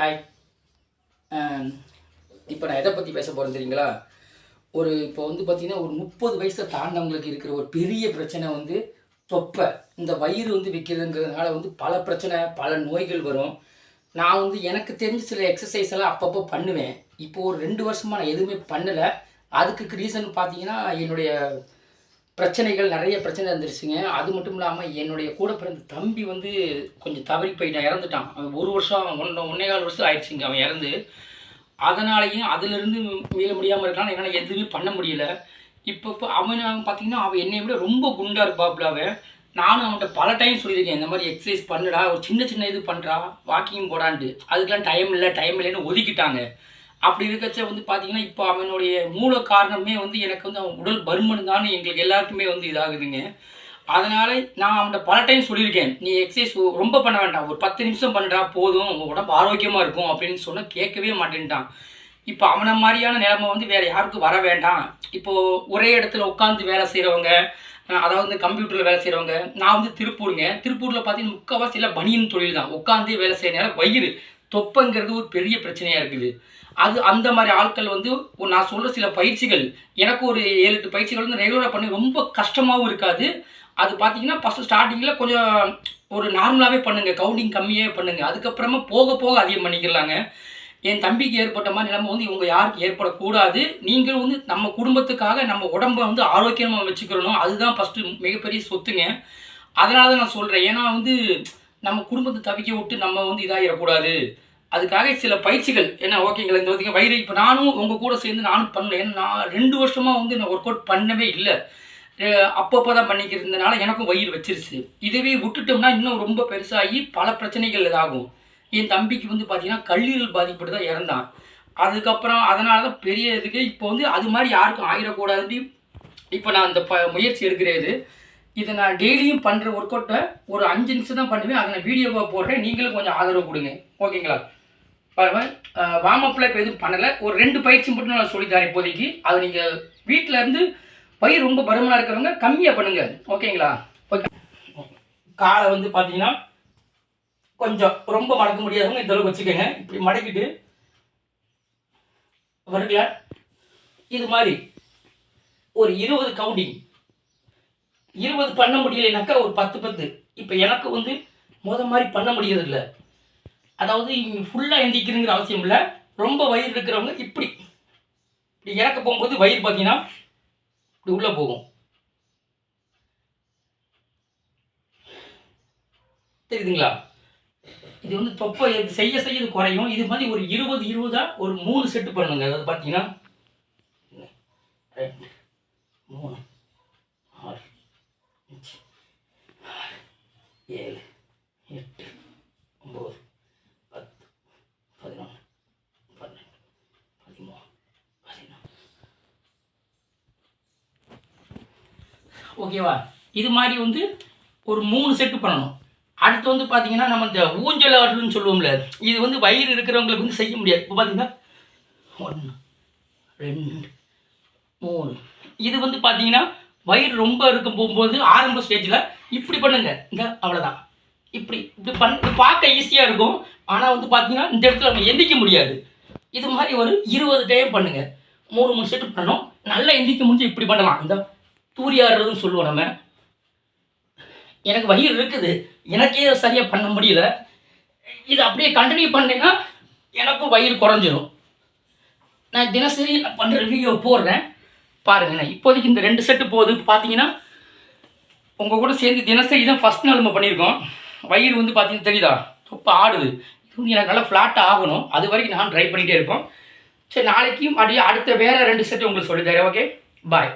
Hi um, இப்போ நான் எதை பற்றி பேச போகிறேன் தெரியுங்களா? ஒரு இப்போ வந்து பார்த்திங்கன்னா ஒரு முப்பது வயசை தாண்டவங்களுக்கு இருக்கிற ஒரு பெரிய பிரச்சனை வந்து தொப்பை. இந்த வயிறு வந்து விற்கிறதுங்கிறதுனால வந்து பல பிரச்சனை பல நோய்கள் வரும். நான் வந்து எனக்கு தெரிஞ்ச சில எக்ஸசைஸ் எல்லாம் அப்பப்போ பண்ணுவேன். இப்போ ஒரு ரெண்டு வருஷமாக நான் எதுவுமே பண்ணலை. அதுக்கு ரீசன் பார்த்தீங்கன்னா என்னுடைய பிரச்சனைகள் நிறைய பிரச்சனை இருந்துருச்சுங்க. அது மட்டும் இல்லாமல் என்னுடைய கூட பிறந்த தம்பி வந்து கொஞ்சம் தவறி போயிட்டான் இறந்துட்டான். அவன் ஒரு வருஷம் ஒன்று ஒன்றே கால் வருஷம் ஆயிடுச்சுங்க அவன் இறந்து. அதனாலையும் அதிலிருந்து மீள முடியாமல் இருக்கான் என்னால் எதுவுமே பண்ண முடியல. இப்போ இப்போ அவன் பார்த்தீங்கன்னா அவன் என்னை விட ரொம்ப குண்டாக இருப்பாப்புல அவன் நானும் அவன்கிட்ட பல டைம் சொல்லியிருக்கேன் இந்த மாதிரி எக்ஸசைஸ் பண்ணுடா ஒரு சின்ன சின்ன இது பண்ணுறா வாக்கிங் போடான்ட்டு. அதுக்கெல்லாம் டைம் இல்லை டைம் இல்லைன்னு ஒதுக்கிட்டாங்க. அப்படி இருக்கச்ச வந்து பார்த்தீங்கன்னா இப்போ அவனுடைய மூல காரணமே வந்து எனக்கு வந்து அவன் உடல் பருமன் தான் எங்களுக்கு எல்லாருக்குமே வந்து இதாகுதுங்க. அதனால் நான் அவன்கிட்ட பல டைம் சொல்லியிருக்கேன். நீ எக்ஸசைஸ் ரொம்ப பண்ண வேண்டாம். ஒரு பத்து நிமிஷம் பண்ணுறா போதும். உன் உடம்பு ஆரோக்கியமாக இருக்கும் அப்படின்னு சொன்னால் கேட்கவே மாட்டேன்ட்டான். இப்போ அவனை மாதிரியான நிலைமை வந்து வேறு யாருக்கும் வர வேண்டாம். இப்போது ஒரே இடத்துல உட்காந்து வேலை செய்கிறவங்க அதாவது இந்த கம்ப்யூட்டரில் வேலை செய்கிறவங்க நான் வந்து திருப்பூருங்க. திருப்பூரில் பார்த்தீங்கன்னா முக்கால்வாசி எல்லாம் பனியன் தொழில் தான் உட்காந்து வேலை செய்யறதுனால வயிறு. தொப்பைங்கிறது ஒரு பெரிய பிரச்சனையாக இருக்குது. அது அந்த மாதிரி ஆட்கள் வந்து ஒரு நான் சொல்கிற சில பயிற்சிகள் எனக்கு ஒரு ஏழு எட்டு பயிற்சிகள் வந்து ரெகுலராக பண்ணி ரொம்ப கஷ்டமாகவும் இருக்காது. அது பார்த்தீங்கன்னா ஃபஸ்ட்டு ஸ்டார்டிங்கில் கொஞ்சம் ஒரு நார்மலாகவே பண்ணுங்கள் கவுண்டிங் கம்மியாகவே பண்ணுங்கள் அதுக்கப்புறமா போக போக அதிகம் பண்ணிக்கலாங்க. என் தம்பிக்கு ஏற்பட்ட மாதிரி நிலைமை வந்து இவங்க யாருக்கு ஏற்படக்கூடாது. நீங்கள் வந்து நம்ம குடும்பத்துக்காக நம்ம உடம்பை வந்து ஆரோக்கியமாக வச்சுக்கிறணும் அதுதான் ஃபஸ்ட்டு மிகப்பெரிய சொத்துங்க. அதனால தான் நான் சொல்கிறேன் ஏன்னா வந்து நம்ம குடும்பத்தை தவிக்க விட்டு நம்ம வந்து இதாகிடக்கூடாது அதுக்காக சில பயிற்சிகள். ஏன்னா ஓகேங்களா இந்த பார்த்தீங்க வயிறு இப்போ நானும் உங்கள் கூட சேர்ந்து நானும் பண்ணேன் ஏன்னா நான் ரெண்டு வருஷமாக வந்து நான் ஒர்க் அவுட் பண்ணவே இல்லை. அப்பப்போ தான் பண்ணிக்கிறதுனால எனக்கும் வயிறு வச்சிருச்சு. இதுவே விட்டுட்டோம்னா இன்னும் ரொம்ப பெருசாகி பல பிரச்சனைகள் இதாகும். என் தம்பிக்கு வந்து பார்த்தீங்கன்னா கல்லீரல் பாதிப்பட்டு தான் இறந்தான். அதுக்கப்புறம் அதனால தான் பெரிய இதுக்கு இப்போ வந்து அது மாதிரி யாருக்கும் ஆகிடக்கூடாதுன்னு இப்போ நான் இந்த ப முயற்சி எடுக்கிறது இதை நான் டெய்லியும் பண்ணுற ஒர்க் அவுட்டை ஒரு அஞ்சு நிமிஷம் தான் பண்ணுவேன். அதை நான் வீடியோவாக போடுறேன். நீங்களும் கொஞ்சம் ஆதரவு கொடுங்க. ஓகேங்களா வார்ம் அப்பில் இப்போ எதுவும் பண்ணலை. ஒரு ரெண்டு பயிற்சி மட்டும் நான் சொல்லித்தரேன் இப்போதைக்கு. அதை நீங்கள் வீட்டில் இருந்து பயிர் ரொம்ப பருமனாக இருக்கிறவங்க கம்மியாக பண்ணுங்கள் ஓகேங்களா ஓகே காலை வந்து பார்த்தீங்கன்னா கொஞ்சம் ரொம்ப மடக்க முடியாதவங்க இந்த அளவுக்கு வச்சுக்கோங்க. இப்படி மடக்கிட்டு வருங்களா இது மாதிரி ஒரு இருபது கவுண்டிங் இருபது பண்ண முடியலைனாக்கா ஒரு பத்து பத்து. இப்போ எனக்கு வந்து முத மாதிரி பண்ண முடியறதில்ல. அதாவது இவங்க ஃபுல்லாக எந்திக்கிறதுங்கிற அவசியம் இல்லை. ரொம்ப வயிறு இருக்கிறவங்க இப்படி. இப்படி இறக்க போகும்போது வயிறு பார்த்தீங்கன்னா இப்படி உள்ளே போகும். தெரியுதுங்களா? இது வந்து தொப்பை செய்ய செய்ய இது குறையும். இது மாதிரி ஒரு இருபது இருபதா ஒரு மூணு செட்டு பண்ணுங்க. அதாவது பார்த்தீங்கன்னா மூணு. ஏழு எட்டு ஒம்பது பத்து பதினொன்று பன்னெண்டு பதிமூணு பதினாலு ஓகேவா இது மாதிரி வந்து ஒரு மூணு செட்டு பண்ணணும். அடுத்து வந்து பார்த்தீங்கன்னா நம்ம இந்த ஊஞ்சல் ஆடுறதுன்னு சொல்லுவோம்ல இது வந்து வயிறு இருக்கிறவங்களுக்கு வந்து செய்ய முடியாது. இப்போ பார்த்தீங்கன்னா ஒன்று ரெண்டு மூணு. இது வந்து பார்த்தீங்கன்னா வயிறு ரொம்ப இருக்க போகும்போது ஆரம்ப ஸ்டேஜில் இப்படி பண்ணுங்க. இங்க அவ்வளோதான் இப்படி இப்படி பண் பார்க்க ஈஸியாக இருக்கும். ஆனால் வந்து பார்த்தீங்கன்னா இந்த இடத்துல நம்ம எந்திக்க முடியாது. இது மாதிரி ஒரு இருபது டைம் பண்ணுங்க. மூணு மூணு செட்டு பண்ணணும். நல்லா எந்திக்க முடிஞ்சு இப்படி பண்ணலாம். இந்த தூரியாடுறதுன்னு சொல்லுவோம் நம்ம. எனக்கு வயிறு இருக்குது. எனக்கே சரியாக பண்ண முடியல. இது அப்படியே கண்டினியூ பண்ணேன்னா எனக்கும் வயிறு குறைஞ்சிரும். நான் தினசரி நான் பண்ணுற வீடியோ போடுறேன். பாருங்க. நான் இப்போதைக்கு இந்த ரெண்டு செட்டு போகுது பார்த்தீங்கன்னா உங்கள் கூட சேர்ந்து தினசரி தான் ஃபஸ்ட் நாள் நம்ம பண்ணியிருக்கோம். வயிறு வந்து பார்த்தீங்கன்னா தெரியுதா? ரொம்ப ஆடுது. இது வந்து எனக்கு நல்லா ஃப்ளாட்டாக ஆகணும். அது வரைக்கும் நான் ட்ரை பண்ணிகிட்டே இருப்போம். சரி நாளைக்கும் அப்படியே அடுத்த வேறு ரெண்டு செட்டு உங்களுக்கு சொல்லித்தரேன் ஓகே பாய்